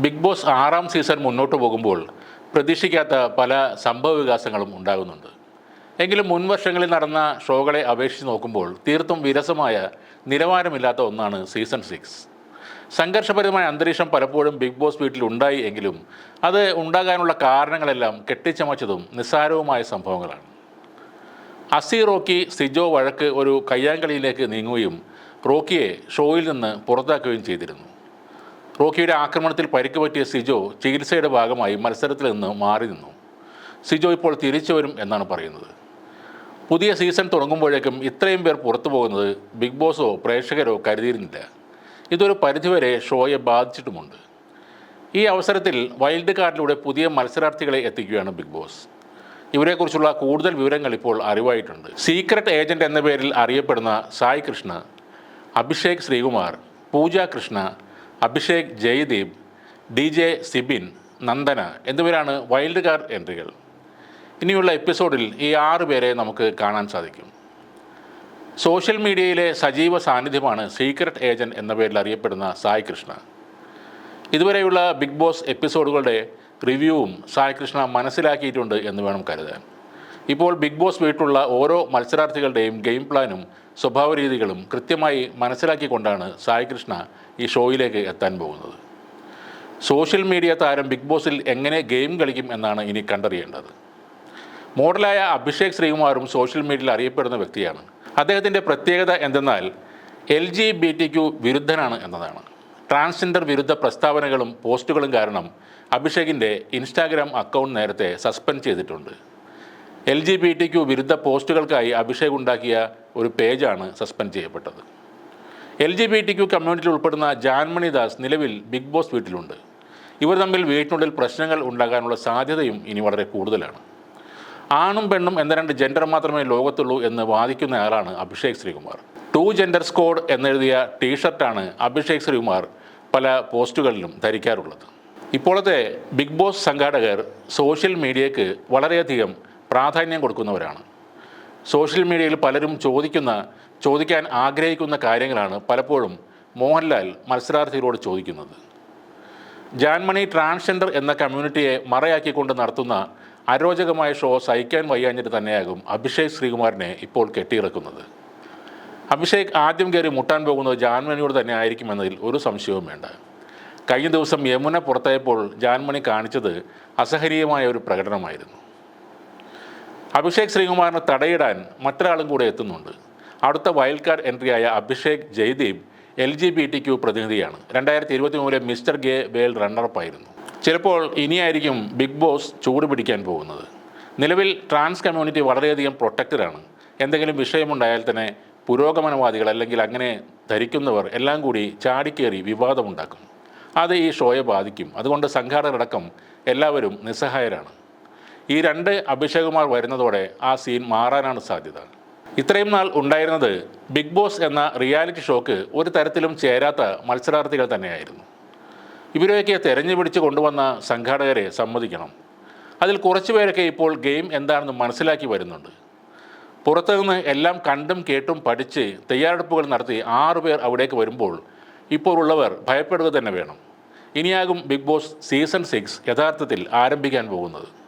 Big boss ആറാം season മുന്നോട്ട് പോകുമ്പോൾ പ്രതീക്ഷിക്കാത്ത പല സംഭവ വികാസങ്ങളും ഉണ്ടാകുന്നുണ്ട്. എങ്കിലും മുൻവർഷങ്ങളിൽ നടന്ന ഷോകളെ അപേക്ഷിച്ച് നോക്കുമ്പോൾ തീർത്തും വിരസമായ നിലവാരമില്ലാത്ത ഒന്നാണ് സീസൺ സിക്സ്. സംഘർഷപരമായ അന്തരീക്ഷം പലപ്പോഴും ബിഗ് ബോസ് വീട്ടിൽ ഉണ്ടായി എങ്കിലും അത് ഉണ്ടാകാനുള്ള കാരണങ്ങളെല്ലാം കെട്ടിച്ചമച്ചതും നിസ്സാരവുമായ സംഭവങ്ങളാണ്. അസി റോക്കി സിജോ വഴക്ക് ഒരു കയ്യാങ്കളിയിലേക്ക് നീങ്ങുകയും റോക്കിയെ ഷോയിൽ നിന്ന് പുറത്താക്കുകയും ചെയ്തിരുന്നു. റോക്കിയുടെ ആക്രമണത്തിൽ പരിക്ക് പറ്റിയ സിജോ ചികിത്സയുടെ ഭാഗമായി മത്സരത്തിൽ നിന്ന് മാറി നിന്നു. സിജോ ഇപ്പോൾ തിരിച്ചു വരും എന്നാണ് പറയുന്നത്. പുതിയ സീസൺ തുടങ്ങുമ്പോഴേക്കും ഇത്രയും പേർ പുറത്തു പോകുന്നത് ബിഗ് ബോസോ പ്രേക്ഷകരോ കരുതിയിരുന്നില്ല. ഇതൊരു പരിധിവരെ ഷോയെ ബാധിച്ചിട്ടുമുണ്ട്. ഈ അവസരത്തിൽ വൈൽഡ് കാർഡിലൂടെ പുതിയ മത്സരാർത്ഥികളെ എത്തിക്കുകയാണ് ബിഗ് ബോസ്. ഇവരെക്കുറിച്ചുള്ള കൂടുതൽ വിവരങ്ങൾ ഇപ്പോൾ അറിവായിട്ടുണ്ട്. സീക്രട്ട് ഏജന്റ് എന്ന പേരിൽ അറിയപ്പെടുന്ന സായ് കൃഷ്ണ അഭിഷേക് ശ്രീകുമാർ പൂജ കൃഷ്ണ അഭിഷേക് ജയദീപ് ഡി ജെ സിബിൻ നന്ദന എന്നിവരാണ് വൈൽഡ് കാർഡ് എൻട്രികൾ. ഇനിയുള്ള എപ്പിസോഡിൽ ഈ ആറ് പേരെ നമുക്ക് കാണാൻ സാധിക്കും. സോഷ്യൽ മീഡിയയിലെ സജീവ സാന്നിധ്യമാണ് സീക്രട്ട് ഏജന്റ് എന്ന പേരിൽ അറിയപ്പെടുന്ന സായ് കൃഷ്ണ. ഇതുവരെയുള്ള ബിഗ് ബോസ് എപ്പിസോഡുകളുടെ റിവ്യൂവും സായ് കൃഷ്ണ മനസ്സിലാക്കിയിട്ടുണ്ട് എന്ന് വേണം കരുതാൻ. ഇപ്പോൾ ബിഗ് ബോസ് വീട്ടുള്ള ഓരോ മത്സരാർത്ഥികളുടെയും ഗെയിം പ്ലാനും സ്വഭാവ രീതികളും കൃത്യമായി മനസ്സിലാക്കിക്കൊണ്ടാണ് സായി കൃഷ്ണ ഈ ഷോയിലേക്ക് എത്താൻ പോകുന്നത്. സോഷ്യൽ മീഡിയ താരം ബിഗ് ബോസിൽ എങ്ങനെ ഗെയിം കളിക്കും എന്നാണ് ഇനി കണ്ടറിയേണ്ടത്. മോഡലായ അഭിഷേക് ശ്രീകുമാറും സോഷ്യൽ മീഡിയയിൽ അറിയപ്പെടുന്ന വ്യക്തിയാണ്. അദ്ദേഹത്തിന്റെ പ്രത്യേകത എന്തെന്നാൽ L G B T Q വിരുദ്ധനാണ് എന്നതാണ്. ട്രാൻസ്ജെൻഡർ വിരുദ്ധ പ്രസ്താവനകളും പോസ്റ്റുകളും കാരണം അഭിഷേകിന്റെ ഇൻസ്റ്റാഗ്രാം അക്കൗണ്ട് നേരത്തെ സസ്പെൻഡ് ചെയ്തിട്ടുണ്ട്. എൽ ജി ബി ടി വിരുദ്ധ പോസ്റ്റുകൾക്കായി അഭിഷേക് ഉണ്ടാക്കിയ ഒരു പേജാണ് സസ്പെൻഡ് ചെയ്യപ്പെട്ടത്. എൽ ജി ബി ടി കമ്മ്യൂണിറ്റിയിൽ ഉൾപ്പെടുന്ന ജാൻമണി ദാസ് നിലവിൽ ബിഗ് ബോസ് വീട്ടിലുണ്ട്. ഇവർ തമ്മിൽ വീട്ടിനുള്ളിൽ പ്രശ്നങ്ങൾ ഉണ്ടാകാനുള്ള സാധ്യതയും ഇനി വളരെ കൂടുതലാണ്. ആണും പെണ്ണും എന്ന രണ്ട് ജെൻഡർ മാത്രമേ ലോകത്തുള്ളൂ എന്ന് വാദിക്കുന്നയാളാണ് Abhishek Sreekumar. Two gender squad എന്നെഴുതിയ ടീഷർട്ടാണ് അഭിഷേക് ശ്രീകുമാർ പല പോസ്റ്റുകളിലും ധരിക്കാറുള്ളത്. ഇപ്പോഴത്തെ ബിഗ് ബോസ് സംഘാടകർ സോഷ്യൽ മീഡിയയ്ക്ക് വളരെയധികം പ്രാധാന്യം കൊടുക്കുന്നവരാണ്. സോഷ്യൽ മീഡിയയിൽ പലരും ചോദിക്കുന്ന ചോദിക്കാൻ ആഗ്രഹിക്കുന്ന കാര്യങ്ങളാണ് പലപ്പോഴും മോഹൻലാൽ മത്സരാർത്ഥികളോട് ചോദിക്കുന്നത്. ജാൻമണി ട്രാൻസ്ജെൻഡർ എന്ന കമ്മ്യൂണിറ്റിയെ മറയാക്കിക്കൊണ്ട് നടത്തുന്ന അരോചകമായ ഷോ സഹിക്കാൻ വയ്യാഞ്ഞിട്ട് തന്നെയാകും അഭിഷേക് ശ്രീകുമാറിനെ ഇപ്പോൾ കെട്ടിയിറക്കുന്നത്. അഭിഷേക് ആദ്യം കയറി മുട്ടാൻ പോകുന്നത് ജാൻമണിയോട് തന്നെ ആയിരിക്കുമെന്നതിൽ ഒരു സംശയവും വേണ്ട. കഴിഞ്ഞ ദിവസം യമുന പുറത്തായപ്പോൾ ജാൻമണി കാണിച്ചത് അസഹനീയമായ ഒരു പ്രകടനമായിരുന്നു. അഭിഷേക് ശ്രീകുമാറിനെ തടയിടാൻ മറ്റൊരാളും കൂടെ എത്തുന്നുണ്ട്. അടുത്ത wild card എൻട്രിയായ Abhishek Jaideep L G B T Q പ്രതിനിധിയാണ്. രണ്ടായിരത്തി ഇരുപത്തി മൂന്നിലെ മിസ്റ്റർ ഗേ വേൾഡ് റണ്ണറപ്പായിരുന്നു. ചിലപ്പോൾ ഇനിയായിരിക്കും ബിഗ് ബോസ് ചൂട് പിടിക്കാൻ പോകുന്നത്. നിലവിൽ ട്രാൻസ് കമ്മ്യൂണിറ്റി വളരെയധികം പ്രൊട്ടക്റ്റഡാണ് എന്തെങ്കിലും വിഷയമുണ്ടായാൽ തന്നെ പുരോഗമനവാദികൾ അല്ലെങ്കിൽ അങ്ങനെ ധരിക്കുന്നവർ എല്ലാം കൂടി ചാടിക്കേറി വിവാദമുണ്ടാക്കും. അത് ഈ ഷോയെ ബാധിക്കും. അതുകൊണ്ട് സംഘാടകരടക്കം എല്ലാവരും നിസ്സഹായരാണ്. ഈ രണ്ട് അഭിഷേകുമാർ വരുന്നതോടെ ആ സീൻ മാറാനാണ് സാധ്യത. ഇത്രയും നാൾ ഉണ്ടായിരുന്നത് ബിഗ് ബോസ് എന്ന റിയാലിറ്റി ഷോക്ക് ഒരു തരത്തിലും ചേരാത്ത മത്സരാർത്ഥികൾ തന്നെയായിരുന്നു. ഇവരെയൊക്കെ തെരഞ്ഞു പിടിച്ച് കൊണ്ടുവന്ന സംഘാടകരെ സമ്മതിക്കണം. അതിൽ കുറച്ചുപേരൊക്കെ ഇപ്പോൾ ഗെയിം എന്താണെന്ന് മനസ്സിലാക്കി വരുന്നുണ്ട്. പുറത്തുനിന്ന് എല്ലാം കണ്ടും കേട്ടും പഠിച്ച് തയ്യാറെടുപ്പുകൾ നടത്തി ആറുപേർ അവിടേക്ക് വരുമ്പോൾ ഇപ്പോൾ ഉള്ളവർ ഭയപ്പെടുക തന്നെ വേണം. ഇനിയാകും ബിഗ് ബോസ് സീസൺ സിക്സ് യഥാർത്ഥത്തിൽ ആരംഭിക്കാൻ പോകുന്നത്.